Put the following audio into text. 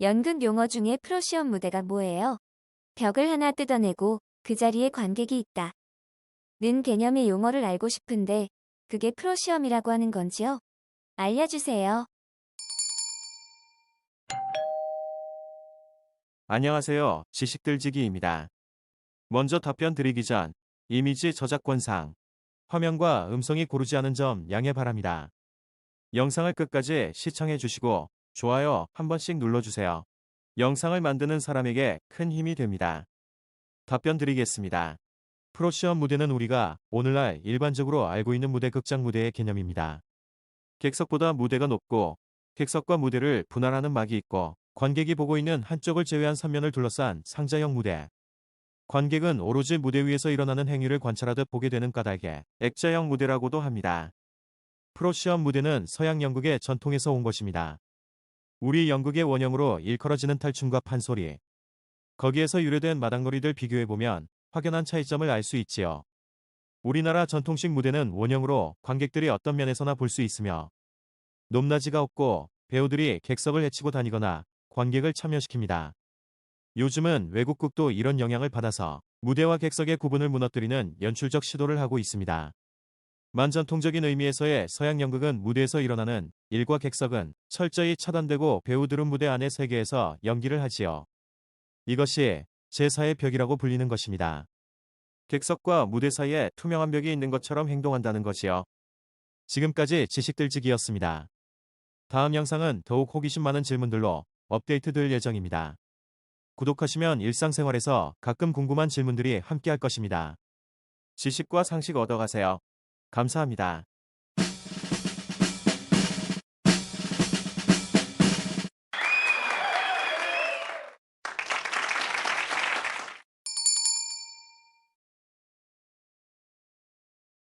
연극 용어 중에 프로시엄 무대가 뭐예요? 벽을 하나 뜯어내고 그 자리에 관객이 있다. 는 개념의 용어를 알고 싶은데 그게 프로시엄이라고 하는 건지요? 알려주세요. 안녕하세요. 지식들지기입니다. 먼저 답변 드리기 전 이미지 저작권상 화면과 음성이 고르지 않은 점 양해 바랍니다. 영상을 끝까지 시청해 주시고 좋아요 한 번씩 눌러주세요. 영상을 만드는 사람에게 큰 힘이 됩니다. 답변 드리겠습니다. 프로시엄 무대는 우리가 오늘날 일반적으로 알고 있는 무대 극장 무대의 개념입니다. 객석보다 무대가 높고 객석과 무대를 분할하는 막이 있고 관객이 보고 있는 한쪽을 제외한 선면을 둘러싼 상자형 무대. 관객은 오로지 무대 위에서 일어나는 행위를 관찰하듯 보게 되는 까닭에 액자형 무대라고도 합니다. 프로시엄 무대는 서양 연극의 전통에서 온 것입니다. 우리 연극의 원형으로 일컬어지는 탈춤과 판소리. 거기에서 유래된 마당놀이들 비교해보면 확연한 차이점을 알 수 있지요. 우리나라 전통식 무대는 원형으로 관객들이 어떤 면에서나 볼 수 있으며 높낮이가 없고 배우들이 객석을 헤치고 다니거나 관객을 참여시킵니다. 요즘은 외국극도 이런 영향을 받아서 무대와 객석의 구분을 무너뜨리는 연출적 시도를 하고 있습니다. 만전통적인 의미에서의 서양 연극은 무대에서 일어나는 일과 객석은 철저히 차단되고 배우들은 무대 안의 세계에서 연기를 하지요. 이것이 제4의 벽이라고 불리는 것입니다. 객석과 무대 사이에 투명한 벽이 있는 것처럼 행동한다는 것이요. 지금까지 지식들지기였습니다. 다음 영상은 더욱 호기심 많은 질문들로 업데이트 될 예정입니다. 구독하시면 일상생활에서 가끔 궁금한 질문들이 함께할 것입니다. 지식과 상식 얻어가세요. 감사합니다.